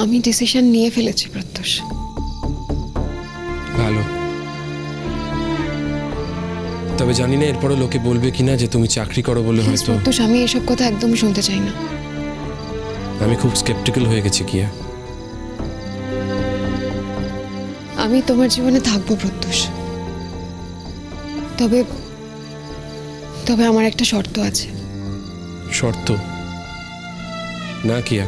আমি ডিসিশন নিয়ে ফেলেছি প্রত্যুষ। ভালো। তবে জানি না এরপরও লোকে বলবে কিনা যে তুমি চাকরি করো বলে প্লিজ হয়তো। প্রত্যুষ আমি এসব কথা একদম শুনতে চাই না। আমি খুব স্কেপটিক্যাল হয়ে গেছি কিয়া। আমি তোমার জীবনে থাকব প্রত্যুষ। তবে তবে আমার একটা শর্ত আছে। শর্ত? না কিয়া?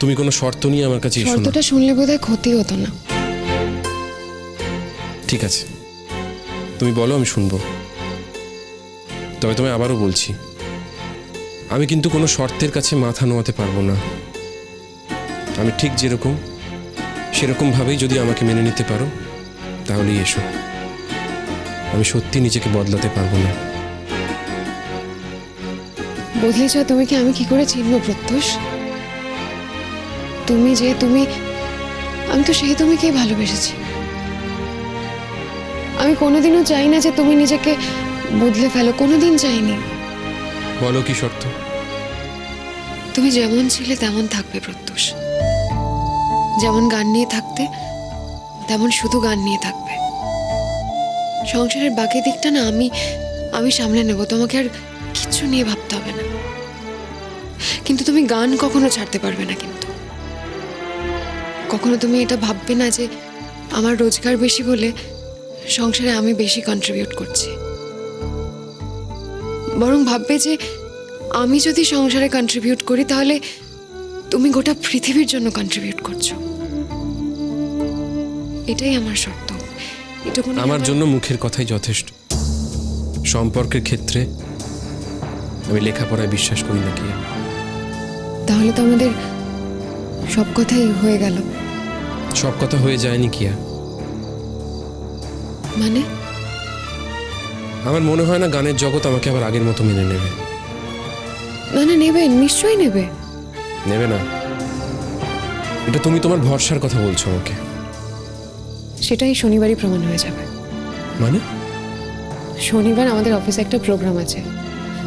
তুমি কোনো শর্ত নিয়ে আমার কাছে এসো না। শর্তটা শুনলে বোধহয় ক্ষতি হতো না। ঠিক আছে। তুমি বলো আমি শুনব। তবে তোমায় আবারও বলছি আমি কিন্তু কোনো শর্তের কাছে মাথা নোয়াতে পারব না। আমি ঠিক যেরকম সেরকমভাবেই যদি আমাকে মেনে নিতে পারো তাহলেই এসো। আমি সত্যি নিজেকে বদলাতে পারব না। বদলেছ তুমি কি আমি কি করে চিনবো প্রত্যুষ? তুমি যে তুমি আমি তো সেই তুমিকেই ভালোবেসেছি। আমি কোনোদিনও চাই না যে তুমি নিজেকে বদলে ফেলো কোনোদিন চাইনি। বলো কি শর্ত? তুমি যেমন ছিলে তেমন থাকবে প্রত্যুষ। যেমন গান নিয়ে থাকতে তেমন শুধু গান নিয়ে থাকবে। সংসারের বাকি দিকটা না আমি আমি সামলে নেব তোমাকে আর কিচ্ছু নিয়ে ভাবতে হবে না। কিন্তু তুমি গান কখনো ছাড়তে পারবে না কিন্তু। কখনো তুমি এটা ভাববে না যে আমার রোজগার বেশি বলে সংসারে আমি বেশি কন্ট্রিবিউট করছি। বরং ভাববে যে আমি যদি সংসারে কন্ট্রিবিউট করি তাহলে তুমি গোটা পৃথিবীর জন্য কন্ট্রিবিউট করছ। এটাই আমার শর্ত। এটা আমার জন্য মুখের কথাই যথেষ্ট। সম্পর্কের ক্ষেত্রে আমি লেখাপড়ায় বিশ্বাস করি না কি? তাহলে তো আমাদের সব কথাই হয়ে গেল। সব কথা হয়ে যায়নি কিয়া? মানে? আমার মনে হয় না গানের জগৎ আমাকে আবার আগের মতো মেনে নেবে। না না নেবে নিশ্চয়ই নেবে। নেবে না। এটা তুমি তোমার ভরসার কথা বলছো আমাকে। সেটাই শনিবারই প্রমাণ হয়ে যাবে। মানে? শনিবার আমাদের অফিসে একটা প্রোগ্রাম আছে।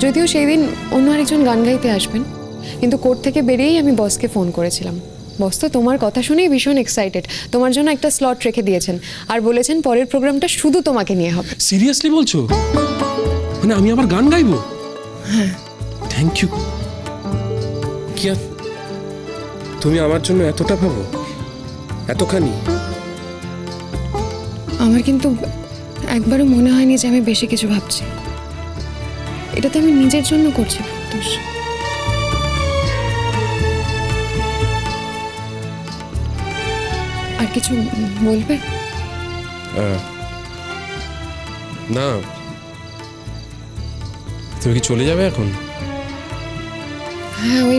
যদিও সেই দিন অন্য আরেকজন গান গাইতে আসবেন কিন্তু কোর্ট থেকে বেরিয়েই আমি বসকে ফোন করেছিলাম। বস তো তোমার কথা শুনেই ভীষণ এক্সাইটেড তোমার জন্য একটা স্লট রেখে দিয়েছেন। আর বলেছেন পরের প্রোগ্রামটা শুধু তোমাকে নিয়ে হবে। সিরিয়াসলি বলছো? মানে আমি আবার গান গাইবো? হ্যাঁ। থ্যাংক ইউ কিয়া তুমি আমার জন্য এতটা ভাবো? এতখানি? আমার কিন্তু একবারও মনে হয়নি যে আমি বেশি কিছু ভাবছি। এটা তো আমি নিজের জন্য করছি প্রত্যুষ কিছু বলবে? না। তুমি কি চলে যাবে এখন? হ্যাঁ ওই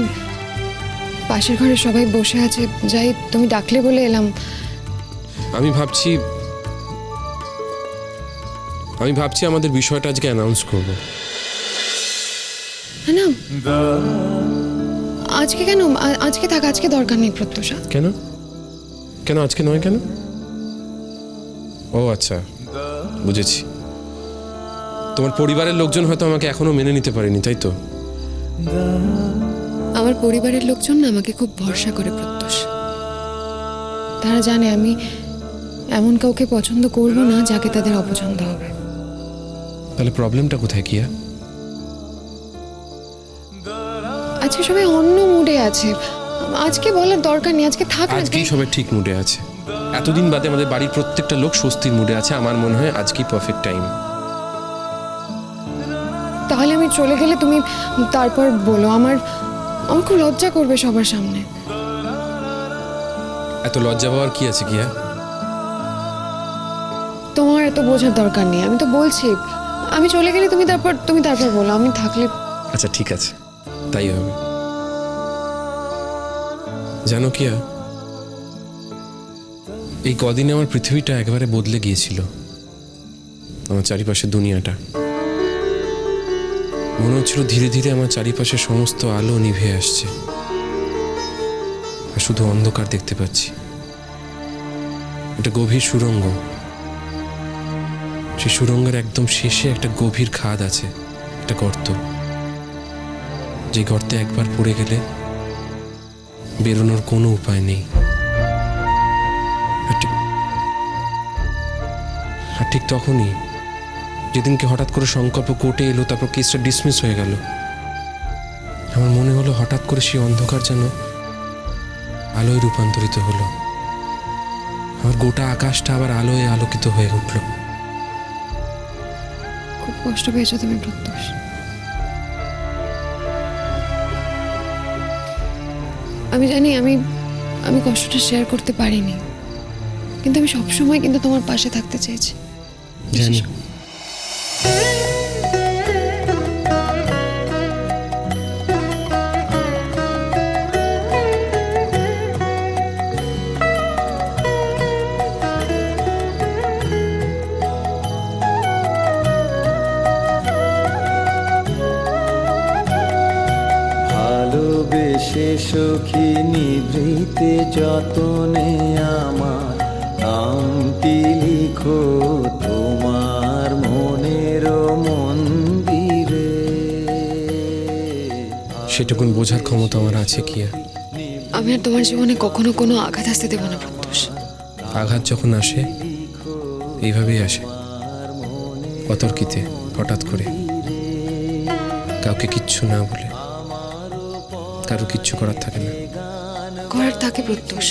পাশের ঘরে সবাই বসে আছে। যাই তুমি ডাকলে বলে এলাম। আমি ভাবছি আমি ভাবছি আমাদের বিষয়টা আজকে অ্যানাউন্স করব। না আজকে কেন? আজকে থাক আজকে দরকার নেই প্রত্যুষা। কেন? কেন আজকে নয় কেন? ও আচ্ছা বুঝেছি। তোমার পরিবারের লোকজন হয়তো আমাকে এখনও মেনে নিতে পারেনি তাই তো? আমার পরিবারের লোকজন না আমাকে খুব ভরসা করে প্রত্যুষ। তারা জানে আমি এমন কাউকে পছন্দ করব না যাকে তাদের অপছন্দ হবে। তাহলে প্রবলেমটা কোথায় কিয়া? আজকে সবাই অন্য মুডে আছে। আজকে বলার দরকার নেই আজকে থাক না আজকেই সবাই ঠিক মুডে আছে। এতদিন বাদে আমাদের বাড়ির প্রত্যেকটা লোক স্বস্তির মুডে আছে আমার মনে হয় আজকেই পারফেক্ট টাইম তাহলে আমি চলে গেলে তুমি তারপর বলো আমার আমার খুব লজ্জা করবে সবার সামনে। এত লজ্জা পাওয়ার কি আছে কিয়া তোমার এত বোঝার দরকার নেই আমি তো বলছি। আমি চলে গেলে তুমি তারপর তুমি তারপর বলো আমি থাকলে আচ্ছা ঠিক আছে। তাই হবে। জানো কিয়া এই কদিনে আমার পৃথিবীটা একেবারে বদলে গিয়েছিল। আমার চারিপাশের দুনিয়াটা। মনে হচ্ছিল ধীরে ধীরে আমার চারিপাশে সমস্ত আলো নিভে আসছে। আর শুধু অন্ধকার দেখতে পাচ্ছি। একটা গভীর সুরঙ্গ। সেই সুরঙ্গের একদম শেষে একটা গভীর খাদ আছে, একটা গর্ত। যে গর্তে একবার পড়ে গেলে বেরোনোর কোনো উপায় নেই। আর ঠিক- তখনই যেদিনকে হঠাৎ করে সংকল্প কোর্টে এলো, তারপর কেসটা ডিসমিস হয়ে গেল। আমার মনে হলো হঠাৎ করে সেই অন্ধকার যেন আলোয় রূপান্তরিত হলো। আমার গোটা আকাশটা আবার আলোয় আলোকিত হয়ে উঠল। খুব কষ্ট পেয়েছ তুমি প্রত্যুষ। আমি জানি আমি আমি কষ্টটা শেয়ার করতে পারিনি। কিন্তু আমি সবসময় কিন্তু তোমার পাশে থাকতে চেয়েছি। জানি। লিখো তোমার মনের মন্দিরে। সেটুকুন বোঝার ক্ষমতা আমার আছে কি আর? আমি আর তোমার জীবনে কখনো কোনো আঘাত আসতে দেবো না প্রত্যুষ। আঘাত যখন আসে এইভাবেই আসে। অতর্কিতে হঠাৎ করে। কাউকে কিচ্ছু না বলে। কারও কিচ্ছু করার থাকে না। করার থাকে প্রত্যুষ।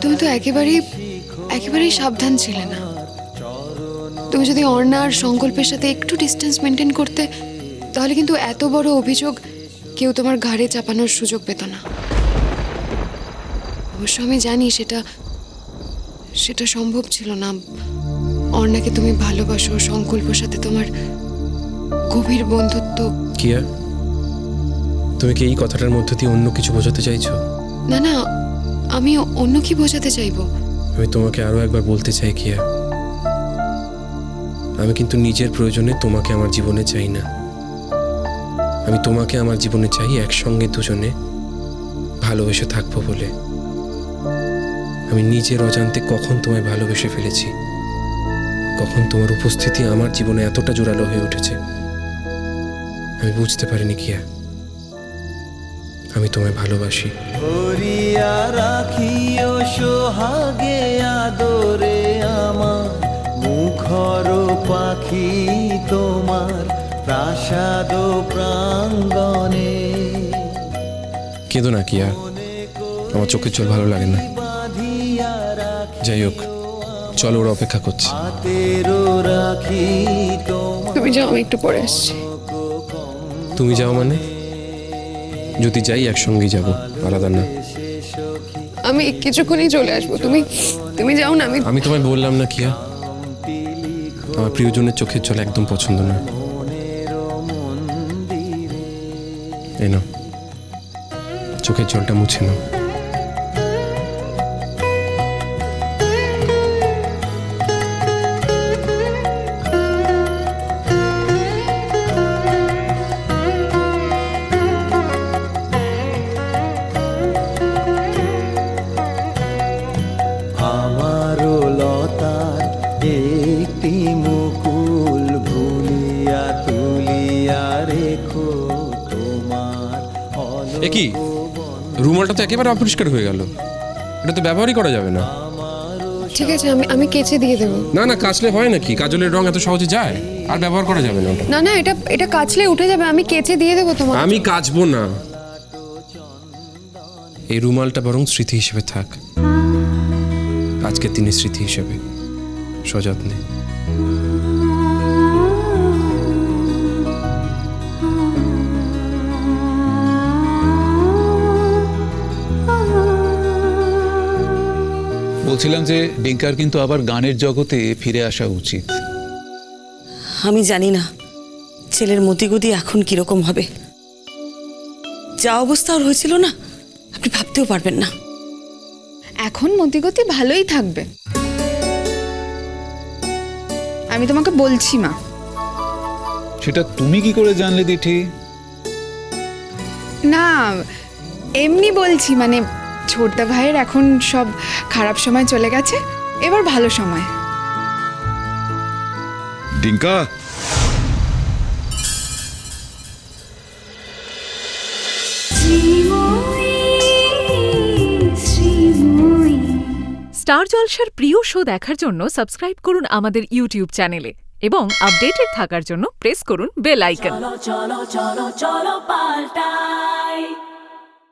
তুমি তো একেবারেই একেবারেই সাবধান ছিলে না। তুমি যদি অর্ণা আর সংকল্পের সাথে একটু ডিস্টেন্স মেনটেন করতে তাহলে কিন্তু এত বড় অভিযোগ কেউ তোমার ঘাড়ে চাপানোর সুযোগ পেত না। অবশ্য আমি জানি সেটা সেটা সম্ভব ছিল না। অর্ণাকে তুমি ভালোবাসো সংকল্পের সাথে তোমার গভীর বন্ধুত্ব। কিয়া তুমি কি এই কথাটার মধ্যে দিয়ে অন্য কিছু বোঝাতে চাইছো? না না আমি অন্য কি বোঝাতে চাইব? আমি তোমাকে আরও একবার বলতে চাই, কিয়া। আমি কিন্তু নিজের প্রয়োজনে তোমাকে আমার জীবনে চাই না। আমি তোমাকে আমার জীবনে চাই একসঙ্গে দুজনে ভালোবেসে থাকব বলে। আমি নিজের অজান্তে কখন তোমায় ভালোবেসে ফেলেছি, কখন তোমার উপস্থিতি আমার জীবনে এতটা জোরালো হয়ে উঠেছে, আমি বুঝতে পারিনি, কিয়া। আমি তোমায় ভালোবাসি। করিয়া রাখিও সোহাগে আদরে আমার মুখর পাখি তোমার প্রাসাদ প্রাঙ্গণে। কেঁদো না কিয়া। আমার চোখের জল ভালো লাগে না। যাই হোক চলো ওরা অপেক্ষা করছে। তুমি যাও আমি একটু পরে আসছি। তুমি যাও মানে? যদি যাই একসঙ্গেই যাব। আলাদা না। আমি কিছুক্ষণই চলে আসব। তুমি তুমি যাও না আমি আমি তোমায় বললাম না কিয়া? আমার প্রিয়জনের চোখের জল একদম পছন্দ না। এই না চোখের জলটা মুছে নাও। এ কি? রুমালটা তো একেবারে অপরিষ্কার হয়ে গেল। এটা তো ব্যবহারই করা যাবে না। ঠিক আছে আমি আমি কেচে দিয়ে দেবো। না না কাচলে হয় নাকি? কাজলের রং এত সহজে যায়? আর ব্যবহার করা যাবে না ওটা। না না এটা এটা কাচলে উঠে যাবে আমি কেচে দিয়ে দেবো তোমার আমি কাচবো না। এই রুমালটা বরং স্মৃতি হিসেবে থাক। আজকের দিনের স্মৃতি হিসেবে। সযত্নে। বলছিলাম যে ডিঙ্কার কিন্তু আবার গানের জগতে ফিরে আসা উচিত। আমি জানি না ছেলের মতিগতি এখন কীরকম হবে। যা অবস্থা ওর হয়েছিল না আপনি ভাবতেও পারবেন না। এখন মতিগতি ভালোই থাকবে। আমি তোমাকে বলছি মা। সেটা তুমি কি করে জানলে দিঠি? না এমনি বলছি মানে ছোটদা ভাইয়ের এখন সব খারাপ সময় চলে গেছে এবার ভালো সময়। ডিঙ্কা? স্টার জলসার প্রিয় শো দেখার জন্য সাবস্ক্রাইব করুন আমাদের ইউটিউব চ্যানেলে এবং আপডেটেড থাকার জন্য প্রেস করুন বেল আইকন।